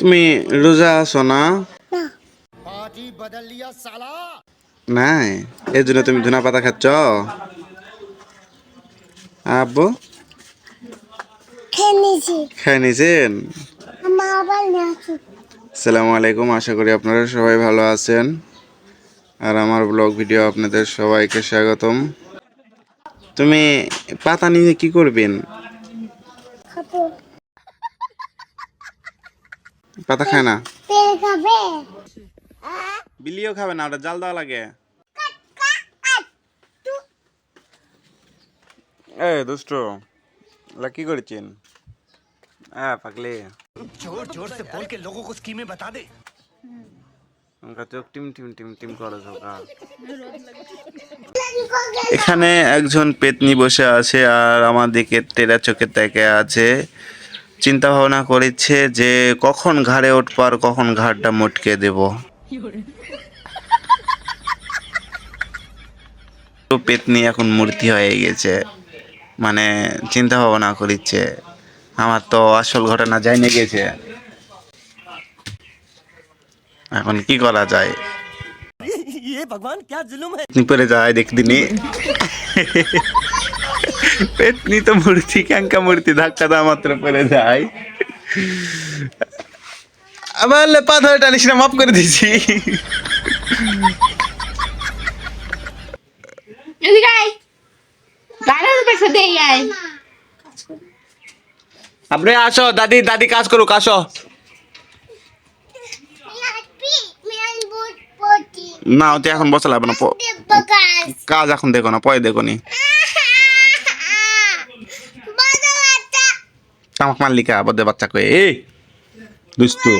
তুমি রোজা আছো না? নাই? এই জন্য তুমি ধুনা পাতা খাচ্ছ? আব্বু? খাই নিয়েছেন? আসসালামু আলাইকুম আশা করি আপনারা সবাই ভালো আছেন। আর আমার ব্লগ ভিডিও আপনাদের সবাইকে স্বাগতম। তুমি পাতা নিয়ে কি করবেন? পাতা খায় না? বিলিও খাবে না ওটা জাল দেওয়া লাগে। এ দুষ্ট লাকি করেছেন? হ্যাঁ পাগলে। জোর জোর সে বল কে লোগো কো স্কিমে বাতা দে চোখ টিম টিম টিম টিম করে ঝোকা এখানে একজন পেতনি বসে আছে আর আমার দিকে টেরা চোখে তাকে আছে। চিন্তা ভাবনা করেছে যে কখন ঘাড়ে উঠবো আর কখন ঘাড়টা মটকে দেব তো পেতনি এখন মূর্তি হয়ে গেছে মানে চিন্তা ভাবনা করিচ্ছে আমার তো আসল ঘটনা জানে গেছে এখন কি করা যায় ये भगवान क्या जुल्म है পেতনি পরে যায় দেখদিনি পেতনি তো মূর্তি ক্যাঙ্কা মূর্তি ধাক্কা দেওয়া মাত্র পরে যায়। আবার লেপা ধরে টানিস না মাফ করে দিছি। আপনি আসো দাদি দাদি কাজ করুক আসো। না ওতে এখন বসে লাগবে না কাজ এখন দেখো না পরে দেখো নি। তামাক মাল্লিকা বদে বাচ্চা কয়ে, এই দুস্তু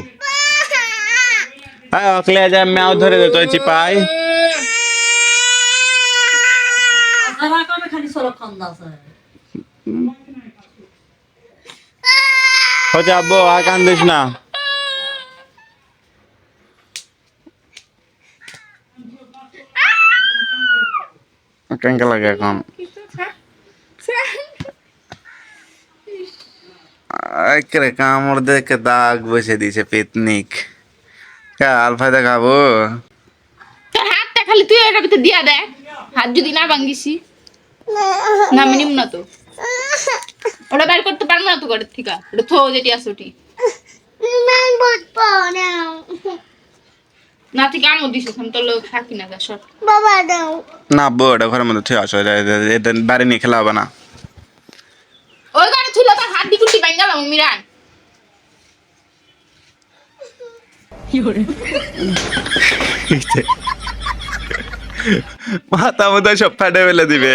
হ্যাঁ অকলে যায় ম্যাও ধরে দে তো চিপাই। হচ্ছে আব্বু, আর কান্দিস না। কেঙ্কা লাগে এখন। একেরে কামড় দেখে দাগ বসে দিয়েছে পিকনিক। আলফায়দা খাব তোর হাতটা খালি তুই এটার ভিতরে দিয়া দেখ। হাত যদি না ভাঙ্গিসি না আমি নিম না তো। ওটা বের করতে পারব না তো ঘরের থেকে। ওটা থো যেটি আছে ওটি। না থেকে আমও দিস আমি তোর লোক থাকি না যা সব বাবা দাও। না আব্বু ওটা ঘরের মধ্যে এটা বাড়ি নিয়ে খেলা হবে না ওই ঘরে ছিল তার হাত দিকুটি মিরান মাথা মতো সব ফাটে ফেলে দিবে।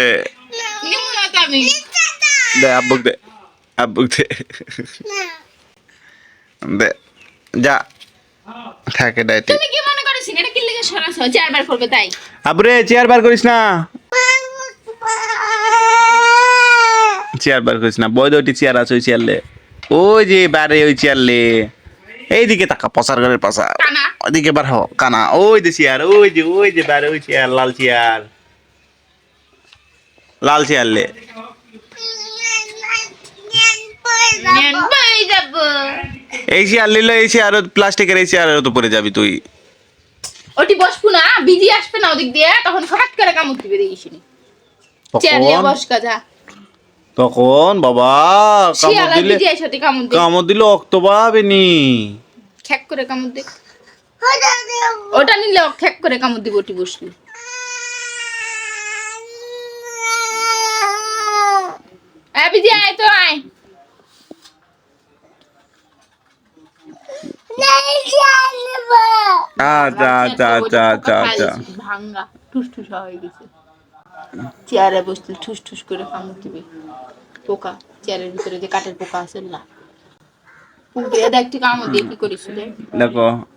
দে আব্বুক দে আব্বুক দে। দে যা। থাকে ডাইতে তুমি কি মনে করেছি এটা কি লেগে সরাস হয় চারবার করবে তাই? আবরে চেয়ার বার করিস না। চেয়ার বার করিস না বই দুটি চেয়ার আছে ওই চেয়ার ওই যে বারে ওই চেয়ার লে। এইদিকে তাকা পচার ঘরের ওইদিকে বার হ কানা। ওই যে চেয়ার ওই যে ওই যে বারে ওই চেয়ার লাল চেয়ার লাল চেয়ার লে। নেন বই যাব এই চেয়ার লিলে এই চেয়ার প্লাস্টিকের এই চেয়ারের তো যাবি তুই। ওটি বসবো না বিজি আসবে না ওদিক দিয়ে তখন হঠাৎ করে কামড় দিবে দেখিস চেয়ার বস কাজা তখন বাবা কামড় দিলে কামড় দিলে অক্ত পাবেনি। খ্যাক করে কামড় দিবে ওটা নিলে খ্যাক করে কামড় দিবে ওটি বসলি। আয় বিজি আয় তো আয়। আচ্ছা আচ্ছা আচ্ছা আচ্ছা আচ্ছা ভাঙ্গা ঠুস ঠুস হয়ে গেছে। চেয়ারে বসলে ঠুস ঠুস করে কামড় দিবে। পোকা চেয়ারের ভিতরে যে কাঠের পোকা আছে না। দেখ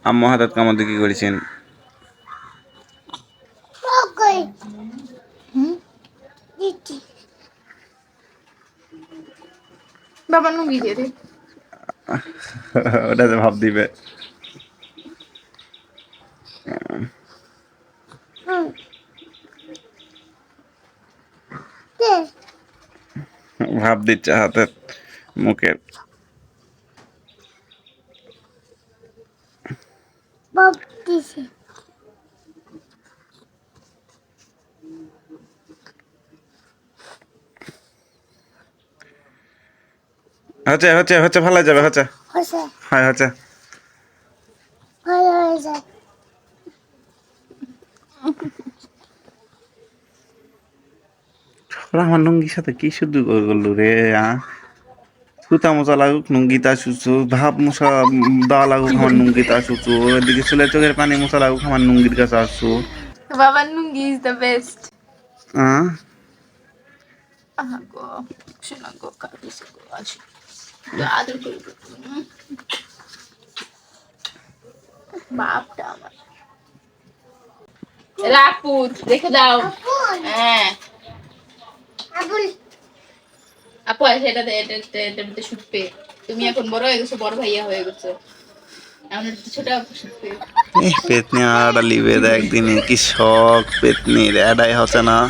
আম্মু হাতাত কামড় দিয়ে কি করেছেন? বাবা নুঙ্গি দিয়ে দে। ওটাতে ভাব দিবে। ভাব দিচ্ছে হাতে মুখের হচ্ছে হচ্ছে হচ্ছে ভালো যাবে হচ্ছে। হ্যাঁ হচ্ছে। ভালো হয়ে ওরা আমার নুঙ্গির সাথে কি শুদ্ধ করে করল রে আ? সুতা মশা লাগুক নুঙ্গিতা শুচু ভাব মশা দা লাগুক আমার নুঙ্গিতা শুচু এদিকে চুলে চোখের পানি মশা লাগুক আমার নুঙ্গির কাছে আসছু বাবার নুঙ্গি ইজ দ্য বেস্ট আহা গো শোনা গো কাটিছে গো আছে আদর করে। বাপটা আমার। রাপুত দেখে দাও। হ্যাঁ। আপু আছে এটা তুমি এখন বড় হয়ে গেছো বড় ভাইয়া হয়ে গেছো। পেতনি আড়া লিবে কি শখ পেতনির এডাই হচ্ছে না।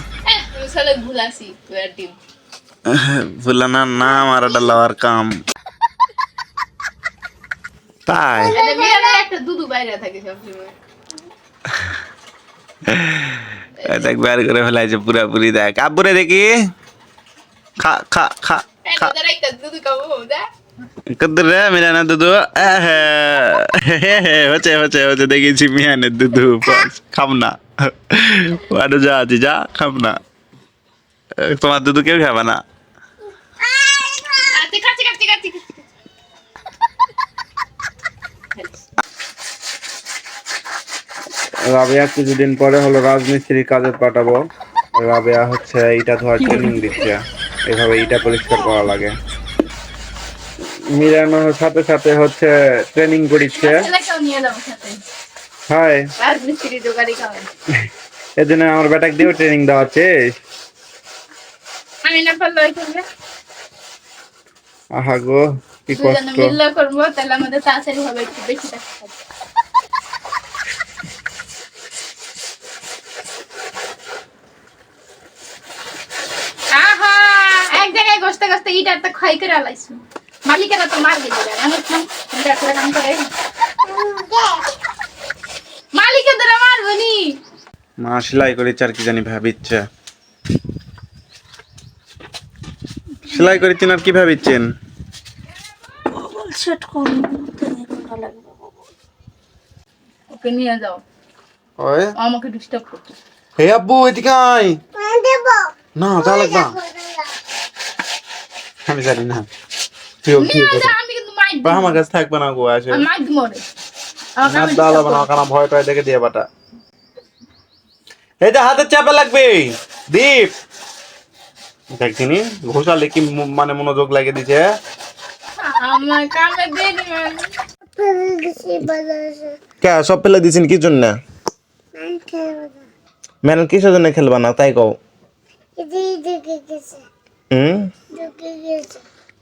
আর ভুলানা নাম আর এটা লওয়ার কাম। তাই? এটা বিয়ারে একটা দুধু বাইরে থাকে সবসময়। দেখ বের করে ফেলাইছে পুরাপুরি দেখ। আব্বুরে দেখি। খা খা খা খা এটা কদ্দুর রে মিলানা দুধু। এহে, হে হে, হচ্ছে হচ্ছে হচ্ছে দেখেছি মিয়ানের দুধু। খাম না। ওয়াডু যা আছে যা খাম না। তোমার দুধু কেউ খাবে না? কাচ্চি রাবেয়া কিছুদিন পরে হলো রাজমিস্ত্রির কাজে পাঠাবো। রাবেয়া হচ্ছে ইটা ধোয়ার ট্রেনিং দিচ্ছে। এভাবে ইটা পরিষ্কার করা লাগে। মিলানোর সাথে সাথে হচ্ছে ট্রেনিং করিচ্ছে। যাব হয়। এজন্য আমার বেটাকে দিয়েও ট্রেনিং দেওয়াচ্ছে আমি না পারলে ওই করবে। আহা গো কি কষ্ট। মিললে করব তাহলে আমাদের তাড়াতাড়ি হবে একটু বেশি টাকা থাকবে। আহা এক গসতে গসতে তো ক্ষয় করে আলাইছো। মালিকেরা তো মার দিবে আমি তো এটা করে কাম করে। মালিকের দ্বারা মারবো নি। মা সেলাই করেছে আর কি জানি ভাবিচ্ছে সেলাই করেছেন আর কি ভাবিচ্ছেন সেট করুন ওকে নিয়ে যাও। ওই? আমাকে ডিস্টার্ব করতে। হে আব্বু এদিকে আয়। না যা লাগবে। আমি জানি না। আমার কাছে থাকবে না গো আসে। আমাকে না। কারণ ভয় টয় দেখে দিয়ে বাটা। এই যে হাতের চাপে লাগবে। দীপ। দেখছিনি ঘোষালে কি মানে মনোযোগ লাগিয়ে দিছে দেরি মানে। কে সব ফেলে দিছেন কি জন্য? আমি খেলব না। ম্যাডাম কিসের জন্য খেলবা না তাই কও। হুম?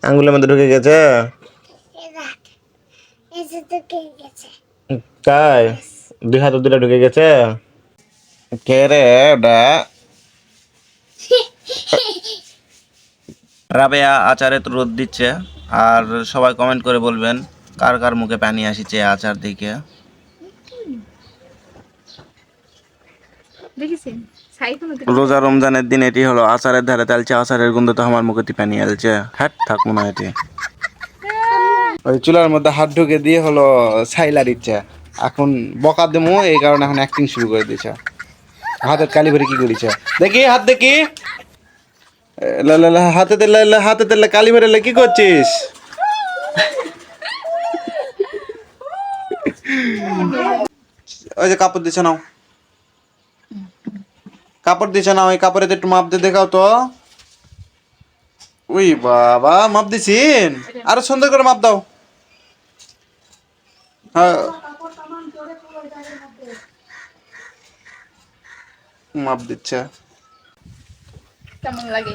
আঙ্গুলের মধ্যে ঢুকে গেছে? তাই দুই হাতে দুটা ঢুকে গেছে? কে রে ওটা রাবেয়া আচারে তো রোদ দিচ্ছে আর সবাই কমেন্ট করে বলবেন কার কার মুখে পানি আসিছে আচার দিকে দেখেছেন? রোজা রমজানের দিন এটি হলো আচারের ধারে তালছে আচারের গন্ধ তো আমার মুখে পানি আলছে হ্যাট থাকব না এটি। ওই চুলার মধ্যে হাত ঢুকে দিয়ে হলো ছাইলা দিচ্ছে। এখন বকা দেবো, এই কারণে এখন অ্যাক্টিং শুরু করে দিয়েছে। হাতের কালি ভরে কি করেছে? দেখি, হাত দেখি। হাতে তেলে হাতে তেলে কালি ভরে কি করছিস? ওই যে কাপড় দিছে, নাও। কাপড় দিছে না ওই কাপড়ে একটু মাপ দিয়ে দেখাও তো। ওই বাবা মাপ দিছিন? আরও সুন্দর করে মাপ দাও। হ্যাঁ। মাপ দিচ্ছে। কেমন লাগে?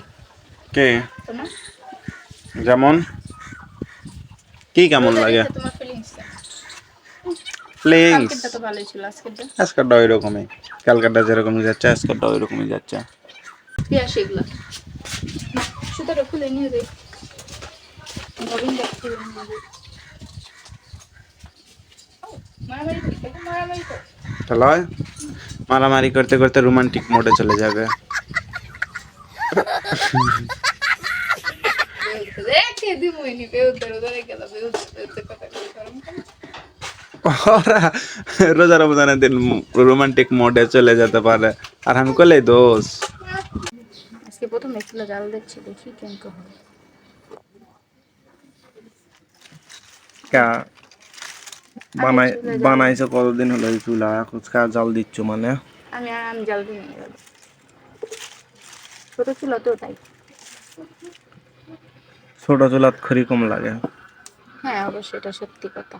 কে? যেমন? কি কেমন লাগে? ফিলিংস তো ভালোই ছিল আজকেরটা। আজকালটা ওই রকমই কালকাটা যেরকমই যাচ্ছে আজকালটা ওই রকমই যাচ্ছে। কি আসে এগুলো। সুতোটা খুলে নিয়ে যাই গোবিন্দা খুলে নিয়ে যাই ও, মারামারি দেখো করতে করতে রোমান্টিক মোডে চলে যাবে। দেখতে দিই মইনি বেউতে গেল বেউতে বেউতে কথা কই শরম করে। ওরা রোজা রমজানের দিন রোমান্টিক মোডে চলে যেতে পারে। আর আমি করলে দোষ। আজকে প্রথম একটু জাল দিচ্ছি দেখি কেমন হয়। কা বানাই বানাইছে কতদিন হলো এই চুলা? কুচকা জাল দিচ্ছ মানে? আমি আর আমি জাল দিই ছোট ছিল তো তাই। ছোট চুলাত খড়ি কম লাগে। হ্যাঁ অবশ্যই এটা সত্যি কথা।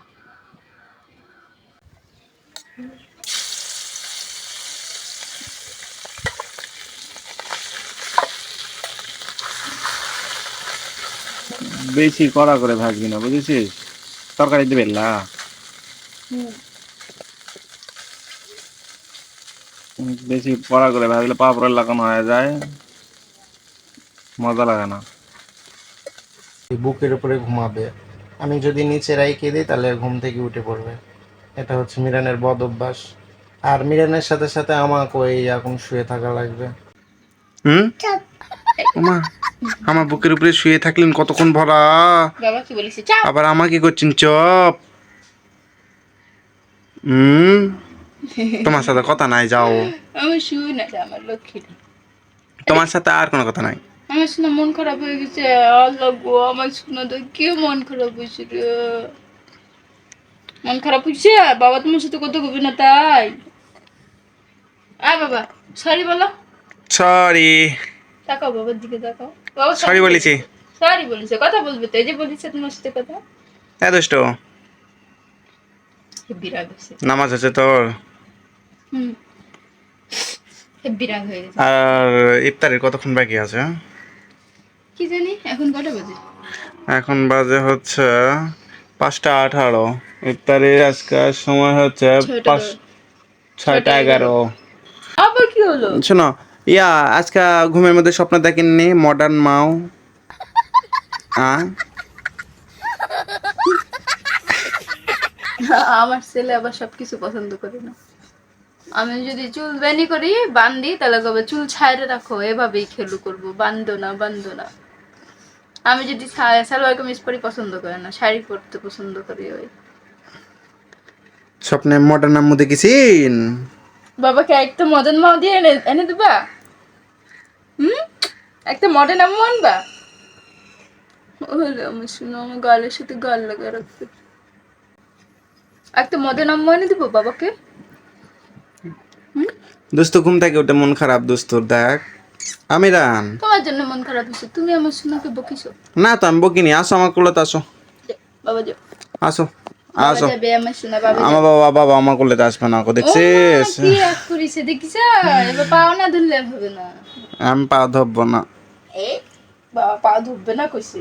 বেশি কড়া করে ভাজবি না, বুঝেছিস? তরকারি দিবে লা বেশি কড়া করে ভাজলে পাপড় লাগানো হয়ে যায়, মজা লাগে না। বুকের উপরে ঘুমাবে। আমি যদি নিচে রাইকে দিই, তাহলে ঘুম থেকে উঠে পড়বে। এটা হচ্ছে মিরানের বদ অভ্যাস। আর মিরানের সাথে সাথে আমাকে ওই এখন শুয়ে থাকা লাগবে। হুম? মা আমার বুকের উপরে শুয়ে থাকলেন কতক্ষণ ভরা? বাবা কি বলিস আবার আমাকে করছেন চপ। হুম? তোমার সাথে কথা নাই যাও। আমি শুই না আমার লক্ষ্মী তোমার সাথে আর কোনো কথা নাই? আমার শুনে মন খারাপ হয়ে গেছে। আল্লাহ গো আমার শোনা তো কি মন খারাপ হয়েছে রে। মন খারাপ হয়েছে বাবা তোমার সাথে কত কবি না তাই। আয় বাবা সরি বলো। সরি তাকাও বাবার দিকে তাকাও। বাবা সরি বলেছি। সরি বলেছে কথা বলবে তো এই যে বলেছে তোমার সাথে কথা। হ্যাঁ হয়েছে। নামাজ আছে তোর। আর ইফতারের কতক্ষণ বাকি আছে? কি জানি এখন কটা বাজে? এখন বাজে হচ্ছে পাঁচটা আঠারো। ইফতারের আজকাল সময় হচ্ছে পাঁচ ছয়টা এগারো। আবার কি হলো? শোনো ইয়া আজকে ঘুমের মধ্যে স্বপ্ন দেখেননি মডার্ন মাও। আ? আমার ছেলে আবার সবকিছু পছন্দ করে না। আমি যদি চুল বেনি করি বান্ধি তাহলে কবে চুল ছাইরে রাখো? এভাবেই খেলু করব। বান্ধো না বান্ধো না। আমি যদি সালোয়ার কামিজ পরি পছন্দ করে না। শাড়ি পরতে পছন্দ করি ওই। স্বপ্নে মডার্ন আম্মু দেখেছিন বাবাকে একটা মদন মাও দিয়ে এনে এনে দিবা? হুম? একটা মডার্ন আম্মু আনবা? ওরে আমার শুনো আমার গালের সাথে গাল লাগা রাখতে। একটা মদন আম্মু এনে দিব বাবাকে? দোস্ত ঘুম থেকে ওটা মন খারাপ দোস্তর দেখ। আমি রান তোমার জন্য মন খারাপ হয়েছে তুমি আমার শুনোকে বকিছো। না তো আমি বকিনি। আসো আমার কোলেতে আসো। বাবা যাও। আসো। আসো যাবে আমার বাবা আমার বাবা আমার কোলেতে আসবে না দেখছিস? আমি পা ধরবো না। বাবা পা ধরবে না কইছে।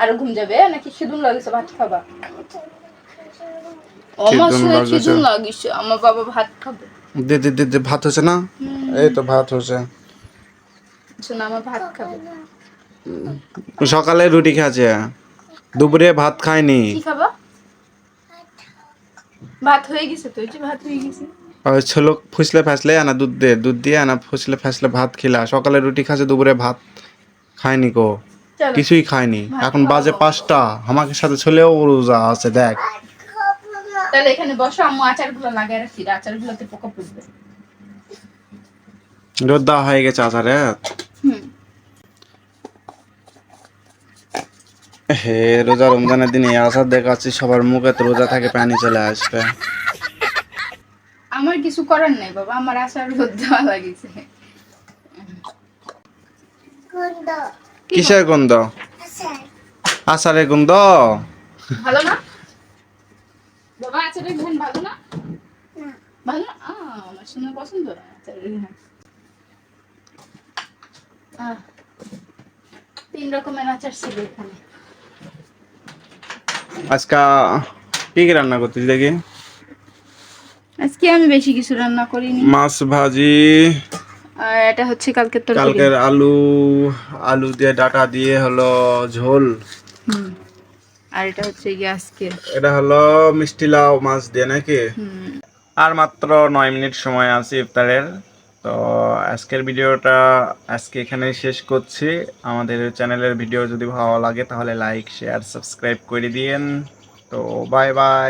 আর ঘুম যাবে? নাকি খিদুন লাগিছে ভাত খাবা? আমার লাগিছে। খিদুন লাগিছে আমার বাবা ভাত খাবে। দে দে দে দে ভাত হচ্ছে না? এই তো ভাত হচ্ছে আমার ভাত খাবে। সকালে রুটি খাচ্ছে দুপুরে ভাত খাইনি। কি খাবা? ভাত হয়ে গেছে তো যে ভাত হয়ে গেছে। ওই ছেলে ফুসলে ফাসলে আনা দুধ দে দুধ দিয়ে আনা ফুসলে ফাসলে ভাত খেলা। সকালে রুটি খাচ্ছে দুপুরে ভাত খায়নি কো কিছুই খায়নি এখন বাজে পাঁচটা আমাকে সাথে ছেলেও রোজা আছে দেখ। তাহলে এখানে বসো আম্মু আচারগুলো লাগাই রাখছি আচারগুলোতে পোকা পড়বে। রোদ দেওয়া হয়ে গেছে আচারে। হুম। হে রোজা রমজানের দিনে আচার দেখাচ্ছি সবার মুখে তো রোজা থাকে পানি চলে আসবে। আমার কিছু করার নাই বাবা আমার আচার রোদ দেওয়া লাগিছে। কিসের গন্ধ? আসার আচারের গন্ধ? ভালো না? বাবা আচারের ঘ্রাণ ভালো না? ভালো আমার শুনে পছন্দ না আচারের ঘ্রাণ। তিন রকমের আচার ছিল এখানে। আজকা কি কি রান্না করছিস দেখি? আজকে আমি বেশি কিছু রান্না করিনি। মাছ ভাজি আর এটা হচ্ছে কালকের তরকারি। কালকের আলু আলু দিয়ে ডাটা দিয়ে হলো ঝোল। আর এটা হচ্ছে গিয়ে আজকের এটা হলো মিষ্টি লাউ মাছ দিয়ে নাকি? হুম। আর মাত্র নয় মিনিট সময় আছে ইফতারের। তো আজকের ভিডিওটা, আজকে এখানেই শেষ করছি। আমাদের চ্যানেলের ভিডিও যদি ভালো লাগে তাহলে লাইক, শেয়ার, সাবস্ক্রাইব করে দিয়েন। তো বাই বাই